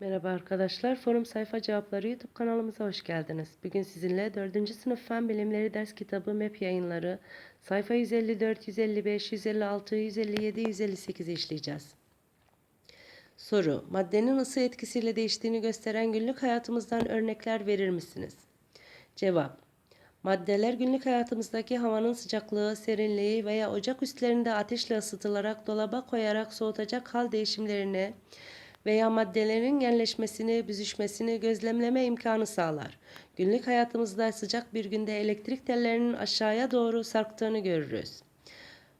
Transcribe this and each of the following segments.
Merhaba arkadaşlar, Forum Sayfa Cevapları YouTube kanalımıza hoş geldiniz. Bugün sizinle 4. sınıf Fen Bilimleri ders kitabı MEP yayınları sayfa 154, 155, 156, 157, 158'i işleyeceğiz. Soru, maddenin ısı etkisiyle değiştiğini gösteren günlük hayatımızdan örnekler verir misiniz? Cevap, maddeler günlük hayatımızdaki havanın sıcaklığı, serinliği veya ocak üstlerinde ateşle ısıtılarak dolaba koyarak soğutacak hal değişimlerine, veya maddelerin genleşmesini, büzüşmesini gözlemleme imkanı sağlar. Günlük hayatımızda sıcak bir günde elektrik tellerinin aşağıya doğru sarktığını görürüz.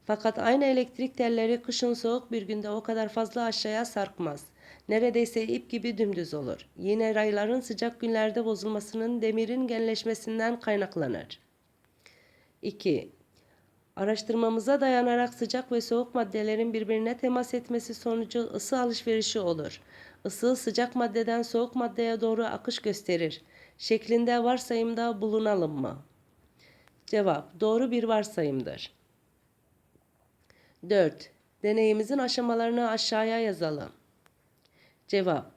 Fakat aynı elektrik telleri kışın soğuk bir günde o kadar fazla aşağıya sarkmaz. Neredeyse ip gibi dümdüz olur. Yine rayların sıcak günlerde bozulmasının demirin genleşmesinden kaynaklanır. 2. Araştırmamıza dayanarak sıcak ve soğuk maddelerin birbirine temas etmesi sonucu ısı alışverişi olur. Isı sıcak maddeden soğuk maddeye doğru akış gösterir. Şeklinde varsayımda bulunalım mı? Cevap doğru bir varsayımdır. 4. Deneyimizin aşamalarını aşağıya yazalım. Cevap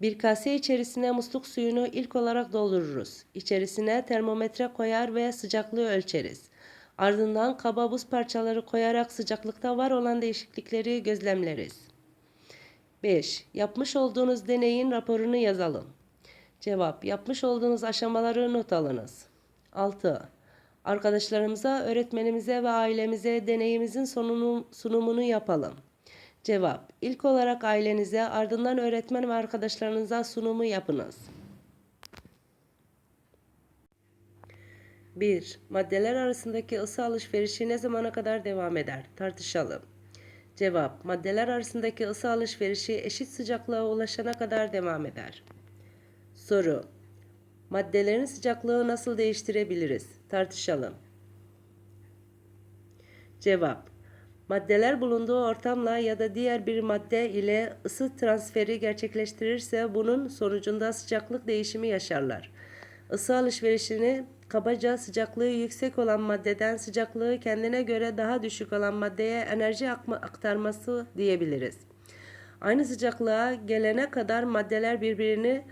bir kase içerisine musluk suyunu ilk olarak doldururuz. İçerisine termometre koyar ve sıcaklığı ölçeriz. Ardından kaba buz parçaları koyarak sıcaklıkta var olan değişiklikleri gözlemleriz. 5. Yapmış olduğunuz deneyin raporunu yazalım. Cevap. Yapmış olduğunuz aşamaları not alınız. 6. Arkadaşlarımıza, öğretmenimize ve ailemize deneyimizin sunumunu yapalım. Cevap. İlk olarak ailenize, ardından öğretmen ve arkadaşlarınıza sunumu yapınız. 1. Maddeler arasındaki ısı alışverişi ne zamana kadar devam eder? Tartışalım. Cevap. Maddeler arasındaki ısı alışverişi eşit sıcaklığa ulaşana kadar devam eder. Soru. Maddelerin sıcaklığı nasıl değiştirebiliriz? Tartışalım. Cevap. Maddeler bulunduğu ortamla ya da diğer bir madde ile ısı transferi gerçekleştirirse bunun sonucunda sıcaklık değişimi yaşarlar. Isı alışverişini kabaca sıcaklığı yüksek olan maddeden sıcaklığı kendine göre daha düşük olan maddeye enerji aktarması diyebiliriz. Aynı sıcaklığa gelene kadar maddeler birbirini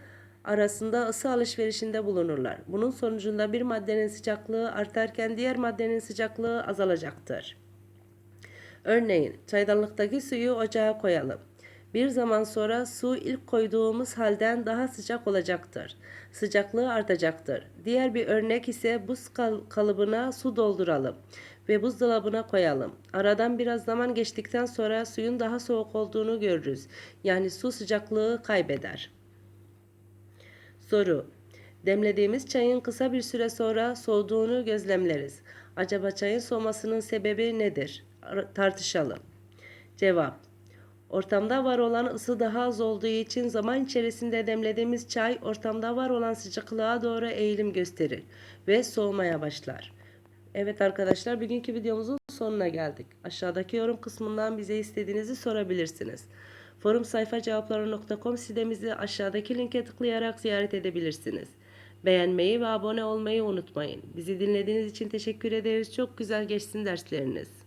arasında ısı alışverişinde bulunurlar. Bunun sonucunda bir maddenin sıcaklığı artarken diğer maddenin sıcaklığı azalacaktır. Örneğin çaydanlıktaki suyu ocağa koyalım. Bir zaman sonra su ilk koyduğumuz halden daha sıcak olacaktır. Sıcaklığı artacaktır. Diğer bir örnek ise buz kalıbına su dolduralım ve buzdolabına koyalım. Aradan biraz zaman geçtikten sonra suyun daha soğuk olduğunu görürüz. Yani su sıcaklığı kaybeder. Soru Demlediğimiz çayın kısa bir süre sonra soğuduğunu gözlemleriz. Acaba çayın soğumasının sebebi nedir? Tartışalım. Cevap Ortamda var olan ısı daha az olduğu için zaman içerisinde demlediğimiz çay ortamda var olan sıcaklığa doğru eğilim gösterir ve soğumaya başlar. Evet arkadaşlar bugünkü videomuzun sonuna geldik. Aşağıdaki yorum kısmından bize istediğinizi sorabilirsiniz. Forum sayfa cevapları.com sitemizi aşağıdaki linke tıklayarak ziyaret edebilirsiniz. Beğenmeyi ve abone olmayı unutmayın. Bizi dinlediğiniz için teşekkür ederiz. Çok güzel geçsin dersleriniz.